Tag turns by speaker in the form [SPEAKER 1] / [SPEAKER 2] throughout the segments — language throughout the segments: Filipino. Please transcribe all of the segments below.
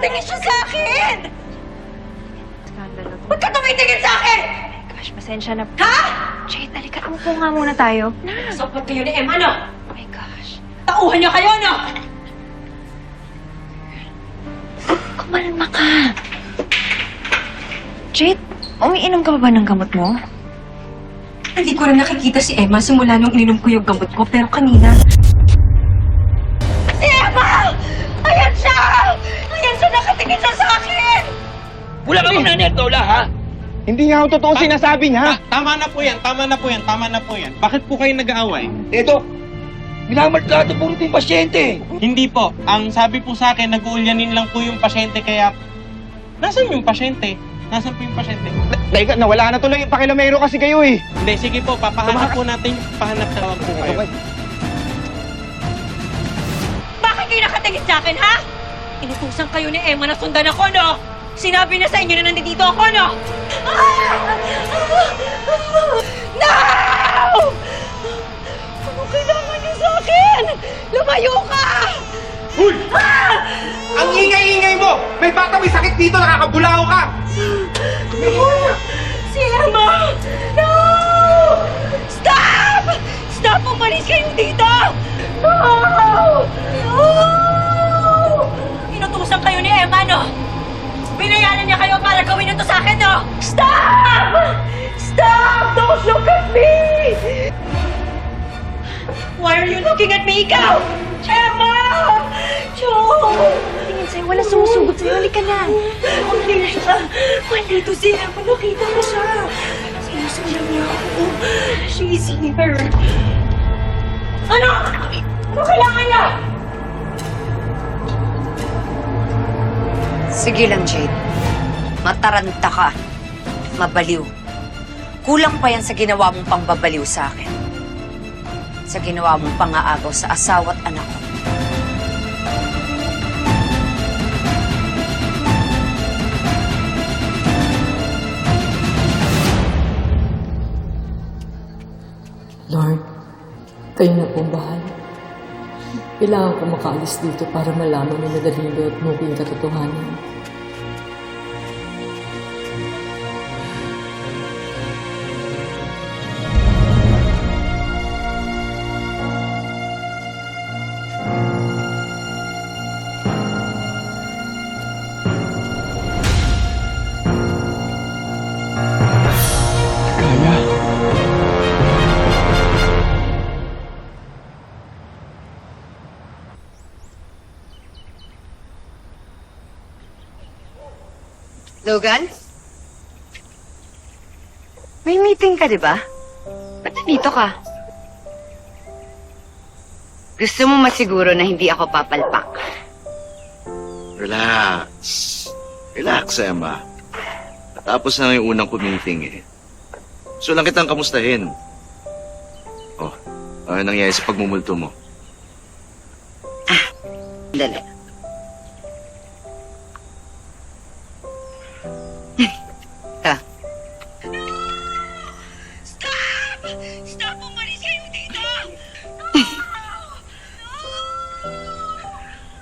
[SPEAKER 1] nakatingin siya sa akin!
[SPEAKER 2] Skandalo.
[SPEAKER 1] Ba't ka tumitingin sa akin?
[SPEAKER 2] Gosh, pasensya na.
[SPEAKER 1] Ha?
[SPEAKER 2] Jade, halika. Umupo nga muna tayo.
[SPEAKER 1] Sopat kayo ni Emma, no?
[SPEAKER 2] Oh my gosh.
[SPEAKER 1] Tauhan niyo kayo, no?
[SPEAKER 2] Kumalma ka. Jade, umiinom ka ba ng gamot mo?
[SPEAKER 1] Hindi ko rin nakikita si Emma simula nung ininom ko yung gamot ko, pero kanina... Nakatingin siya sa akin!
[SPEAKER 3] Wala ka bang nanetola, ha?
[SPEAKER 4] Hindi nga ako totoo sinasabi niya.
[SPEAKER 5] Ta- tama na po yan, tama na po yan, tama na po yan. Bakit po kayo nag-aaway?
[SPEAKER 3] Ito, minamaltrato po rin yung pasyente.
[SPEAKER 5] Hindi po. Ang sabi po sa akin, nag-uulyanin lang po yung pasyente kaya... Nasaan yung pasyente? Nasaan po yung pasyente?
[SPEAKER 4] Teka, nawala na tuloy yung pakilomero kasi kayo eh.
[SPEAKER 5] Hindi, sige po, papahanap po natin yung pahanap tawag po kayo.
[SPEAKER 1] Bakit kayo nakatingin sa akin, ha? Inutusan kayo ni Emma na sundan ako, no? Sinabi na sa inyo na nandito ako, no? Ah! No! Ano kailangan niyo sa akin? Lumayo ka!
[SPEAKER 4] Uy! Ang ingay-ingay mo! May bata may sakit dito, nakakabulao ka!
[SPEAKER 1] Si Emma! No! Stop! Stop! Umalis kayo dito! No! No! Inutusan kayo ni Emma, no? Binayaran niya kayo para gawin ito sa akin, no? Stop! Stop! Don't look at me! Why are you looking at me, ikaw? Emma! Joe!
[SPEAKER 2] Tingin sa'yo, wala sumusugot sa'yo. Halika na.
[SPEAKER 1] Hindi siya. Nandito si Emma. Nakita ko siya. Sinusundan niya ako. She's here. Ano? Ano kailangan niya?
[SPEAKER 6] Sige lang, Jade. Mataranta ka. Mabaliw. Kulang pa yan sa ginawa mong pangbabaliw sa akin. Sa ginawa mong pangaagaw sa asawa at anak ko.
[SPEAKER 7] Lord, kayo na pong bahala. Kailangan ko makaalis dito para malaman ni Nadalilo at Muki yung katotohanan.
[SPEAKER 6] Logan? May meeting ka, di ba? Ba't nandito ka? Gusto mo masiguro na hindi ako papalpak.
[SPEAKER 8] Relax. Relax, Emma. Tapos na yung unang meeting eh. So lang kitang kamustahin. Oh, ano nangyari sa pagmumulto mo?
[SPEAKER 6] Dali.
[SPEAKER 1] Stop! Umalis kayo dito!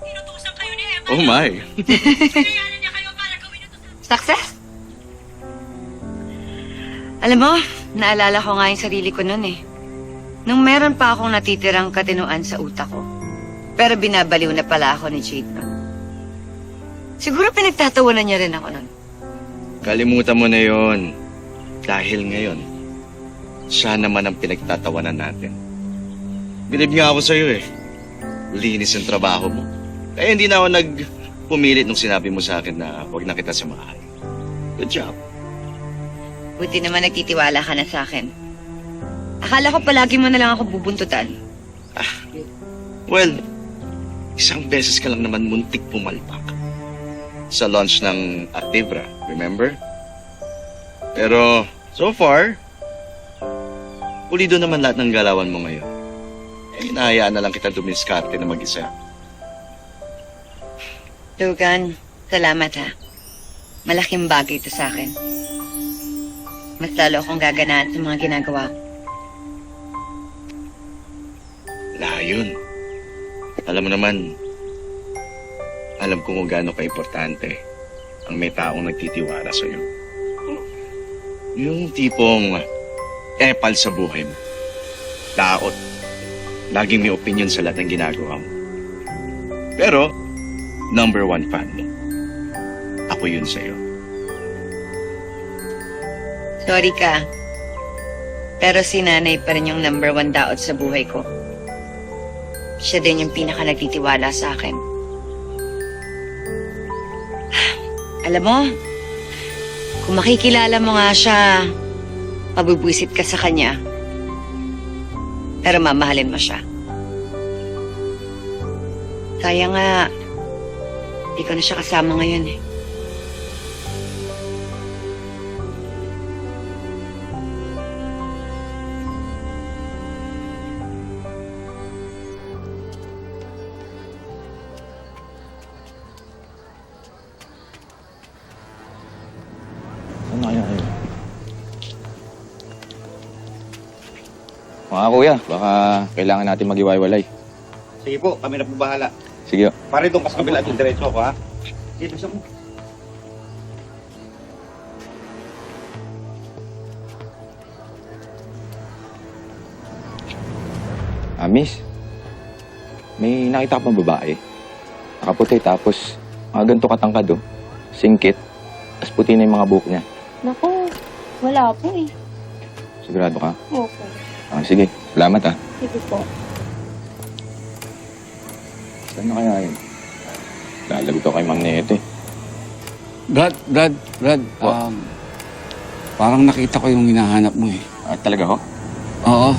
[SPEAKER 1] Inutusan kayo ni Emma.
[SPEAKER 8] Oh my.
[SPEAKER 1] Binayaran niya kayo para gawin ito sa
[SPEAKER 6] success? Alam mo, naalala ko nga yung sarili ko noon eh. Nung meron pa akong natitirang katinuan sa utak ko. Pero binabaliw na pala ako ni Jade noon. Siguro pinagtatawanan niya rin ako noon.
[SPEAKER 8] Kalimutan mo na yon. Dahil ngayon, siya naman ang pinagtatawanan natin. Bilib nga ako sa'yo eh. Linis yung trabaho mo. Kaya hindi na ako nagpumilit nung sinabi mo sa akin na huwag na kita samahan. Good job.
[SPEAKER 6] Buti naman nagtitiwala ka na sa akin. Akala ko palagi mo na lang ako bubuntutan.
[SPEAKER 8] Well, isang beses ka lang naman muntik pumalpak. Sa launch ng Activra, remember? Pero, so far, pulido naman lahat ng galawan mo ngayon. Eh, hinahayaan na lang kita dumiskarte na mag-isa.
[SPEAKER 6] Logan, salamat ha. Malaking bagay ito sa akin. Mas lalo akong gaganahan sa mga ginagawa ko.
[SPEAKER 8] Wala yun. Alam mo naman, alam ko kung gaano ka-importante ang may taong nagtitiwala sa'yo. Yung tipong epal sa buhay mo. Daot. Laging may opinion sa lahat ng ginagawa mo. Pero, number one fan mo. Ako yun sa'yo.
[SPEAKER 6] Sorry ka. Pero si nanay pa rin yung number one daot sa buhay ko. Siya din yung pinaka nagtitiwala sa akin. Alam mo, kung makikilala mo nga siya, mabubwisit ka sa kanya. Pero mamahalin mo siya. Kaya nga, di ko na siya kasama ngayon eh.
[SPEAKER 3] Mga kuya, baka kailangan natin mag-iwaiwalay.
[SPEAKER 4] Sige po, kami na po bahala.
[SPEAKER 3] Sige.
[SPEAKER 4] Pare doon ka sa kabila, doon diretso ako ha. Dito sa mo.
[SPEAKER 3] Ah, miss. May nakita ka pang babae. Nakaputi tapos mga ganito katangkad oh. Singkit. Tapos puti na yung mga buhok niya.
[SPEAKER 1] Naku, wala po eh.
[SPEAKER 3] Sigurado ka?
[SPEAKER 1] Opo.
[SPEAKER 3] Ah, sige. Salamat ah.
[SPEAKER 1] Sige po.
[SPEAKER 3] Saan na kaya yun? Lalagot ako kay Ma'am Neto eh.
[SPEAKER 9] Brad, Brad, Brad, um, parang nakita ko yung hinahanap mo eh.
[SPEAKER 3] Ah, talaga ho?
[SPEAKER 9] Oo,